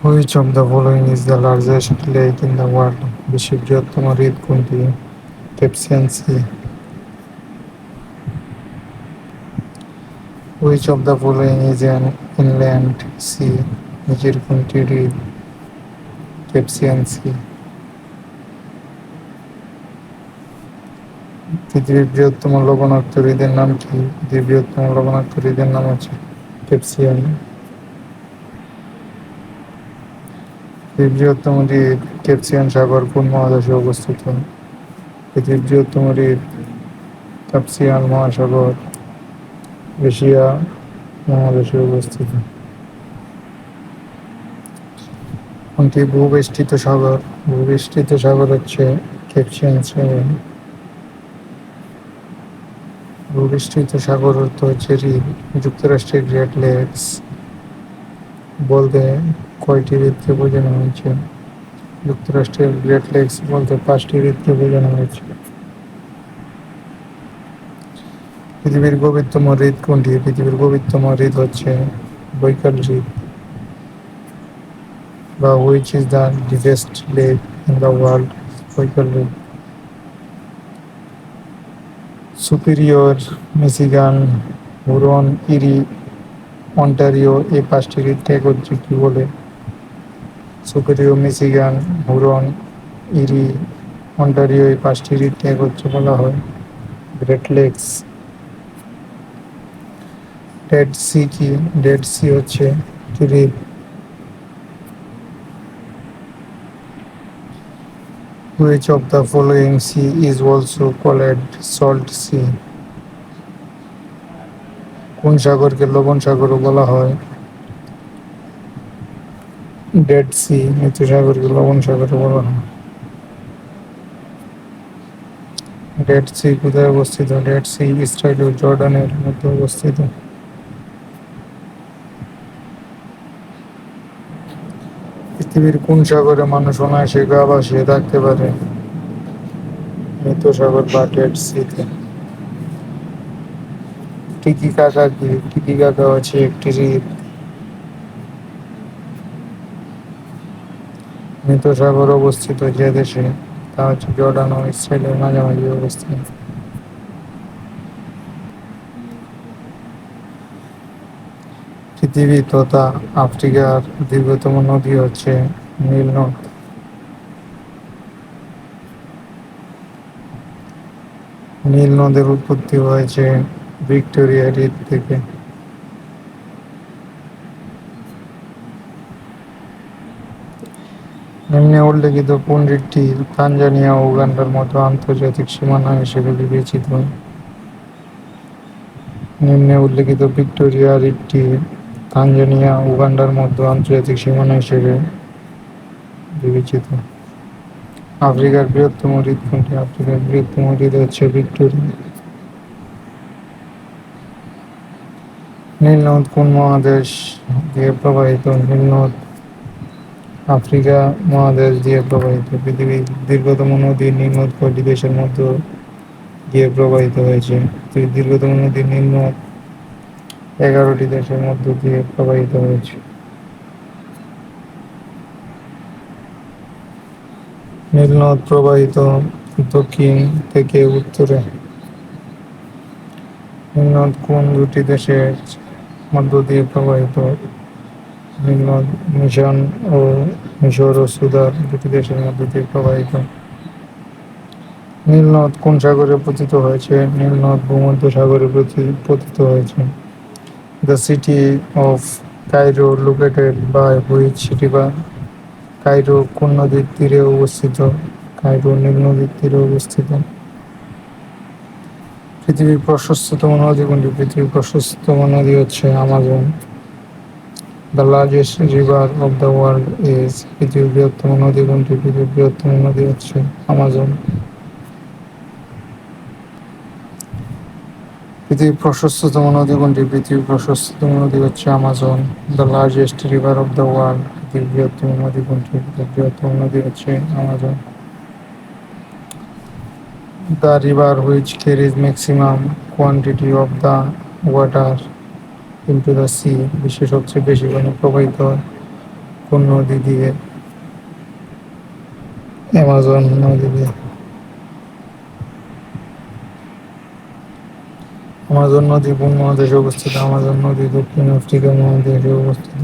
Which of the following is the largest lake in the world? বিশ্বের বৃহত্তম হ্রদ কোনটি Caspian sea Which of the following is an inland sea? নিচের কোনটি হ্রদ ক্যাপসিয়ান সি পৃথিবীর বৃহত্তম লবণাক্ত হ্রদের নাম কি পৃথিবীর বৃহত্তম লবণাক্ত হ্রদের নাম হচ্ছে ক্যাপসিয়ান পৃথিবীর বৃহত্তম হ্রদ ক্যাপসিয়ান সাগর কোন মহাদেশে অবস্থিত। পৃথিবীর বৃহত্তম হ্রদ ক্যাপসিয়ান মহাসাগর, এশিয়া মহাদেশে অবস্থিত। কোনটি ভূবেষ্টিত সাগর ভূবেষ্টিত সাগর হচ্ছে ক্যাপসিয়ান সাগর ভূবেষ্টিত সাগর অর্থ হচ্ছে যুক্তরাষ্ট্রের গ্রেট লেকস। বলতে কয়টি হ্রদকে বোঝানো হয়েছে। যুক্তরাষ্ট্রের গ্রেট লেকস বলতে পাঁচটি হ্রদকে বোঝানো হয়েছে। পৃথিবীর গভীরতম হৃদ কোনটি? পৃথিবীর গভীরতম হৃদ হচ্ছে বৈকাল হ্রদ বা which is the deepest lake in the world Baikal হ্রদ সুপিরিয়র, মিশিগান, হুরন, ইরি, অন্টারিও এই পাঁচটি হ্রদকে একত্রে কি বলে? সুপিরিয়র মিশিগান হুরন, ইরি, অন্টারিও এই পাঁচটি হ্রদকে একত্রে বলা হয়। গ্রেট লেকস, ডেড সি কি? ডেড সি হচ্ছে হ্রদ Which of the following sea is also called salt sea? কোন সাগরকে লবণ সাগরও বলা হয়? ডেড সি মৃত সাগরকে লবণ সাগরও বলা হয়। ডেড সি কোথায় অবস্থিত? ডেড সি ইসরায়েল ও জর্ডানের মধ্যে অবস্থিত। পৃথিবীর কোন সাগরে মানুষ অনায়াসে গা ভাসিয়ে থাকতে পারে? মৃত সাগর বা ডেড সিতে টিকি কাকা কি? টিকি কাকা হচ্ছে একটি হ্রদ মৃত সাগর অবস্থিত যে দেশে, তা হচ্ছে জর্ডান ও ইসরায়েলের মাঝামাঝি অবস্থান। পৃথিবী তথা আফ্রিকার দীর্ঘতম নদী হচ্ছে নীল নদ। নীল নদের উৎপত্তি হয়েছে ভিক্টোরিয়া হ্রদ থেকে। নিম্নে উল্লেখিত হ্রদটি তানজানিয়া ও উগান্ডার মতো আন্তর্জাতিক সীমানা হিসেবে বিবেচিত। নিম্নে উল্লেখিত ভিক্টোরিয়া হ্রদটি তানজানিয়া, উগান্ডার মধ্যে আন্তর্জাতিক সীমানা হিসেবে বিবেচিত। আফ্রিকার বৃহত্তম হ্রদ কোনটি? আফ্রিকার বৃহত্তম হ্রদ হচ্ছে ভিক্টোরিয়া। নীলনদ কোন মহাদেশ দিয়ে প্রবাহিত? নীলনদ আফ্রিকা মহাদেশ দিয়ে প্রবাহিত। পৃথিবীর দীর্ঘতম নদী নীলনদ কয়টি দেশের মধ্যে দিয়ে প্রবাহিত হয়েছে? দীর্ঘতম নদী নীলনদ এগারোটি দেশের মধ্য দিয়ে প্রবাহিত হয়েছে। নীলনদ প্রবাহিত দক্ষিণ থেকে উত্তরে। নীলনদ কোন দুটি দেশের মধ্য দিয়ে প্রবাহিত? মিশন ও মিশর ও সুদার দুটি দেশের মধ্য দিয়ে প্রবাহিত। নীলনদ কোন সাগরে পতিত হয়েছে? নীলনদ ভূমধ্য সাগরে পতিত হয়েছে। The city of Cairo located by which river? Cairo কোন নদীর তীরে অবস্থিত? কাইরো নীল নদীর তীরে অবস্থিত। পৃথিবীর প্রশস্ততম নদী কোনটি? পৃথিবীর প্রশস্ততম নদী হচ্ছে Amazon the largest river of the world is পৃথিবীর বৃহত্তম নদী কোনটি? পৃথিবীর বৃহত্তম নদী হচ্ছে আমাজন পৃথিবীর প্রশস্ততম নদী কোনটি? পৃথিবীর প্রশস্ততম নদী হচ্ছে Amazon the largest river of the world পৃথিবীর বৃহত্তম নদী কোনটি? বৃহত্তম নদী হচ্ছে Amazon the river which carries maximum quantity of the water into the sea বিশ্বের সবচেয়ে বেশি পানি প্রবাহিত হয়। কোন নদী দিয়ে অ্যামাজন নদী দিয়ে আমাজন নদী কোন মহাদেশে অবস্থিত। আমাজন নদী দক্ষিণ আফ্রিকা মহাদেশে অবস্থিত।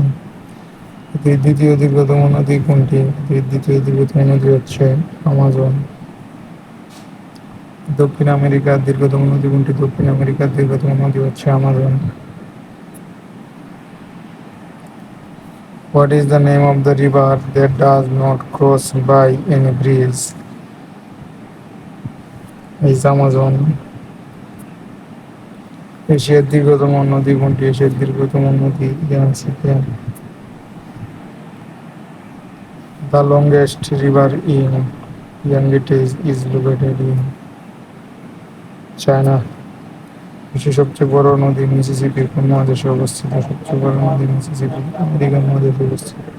দ্বিতীয় দীর্ঘতম নদী কোনটি? দ্বিতীয় দীর্ঘতম নদী হচ্ছে আমাজন দক্ষিণ আমেরিকার দীর্ঘতম নদী কোনটি? দক্ষিণ আমেরিকার দীর্ঘতম নদী হচ্ছে Amazon What is the name of the river that does not cross by any bridge? Is Amazon. এশিয়ার দীর্ঘতম নদী কোনটি এশিয়ার দীর্ঘতম নদী Yangtze Kiang The longest river in Yangtze is located in China. বিশ্বের সবচেয়ে বড় নদী, মিসিসিপি কোন মহাদেশে অবস্থিত সবচেয়ে বড় নদী, মিসিসিপি আমেরিকা মহাদেশে অবস্থিত।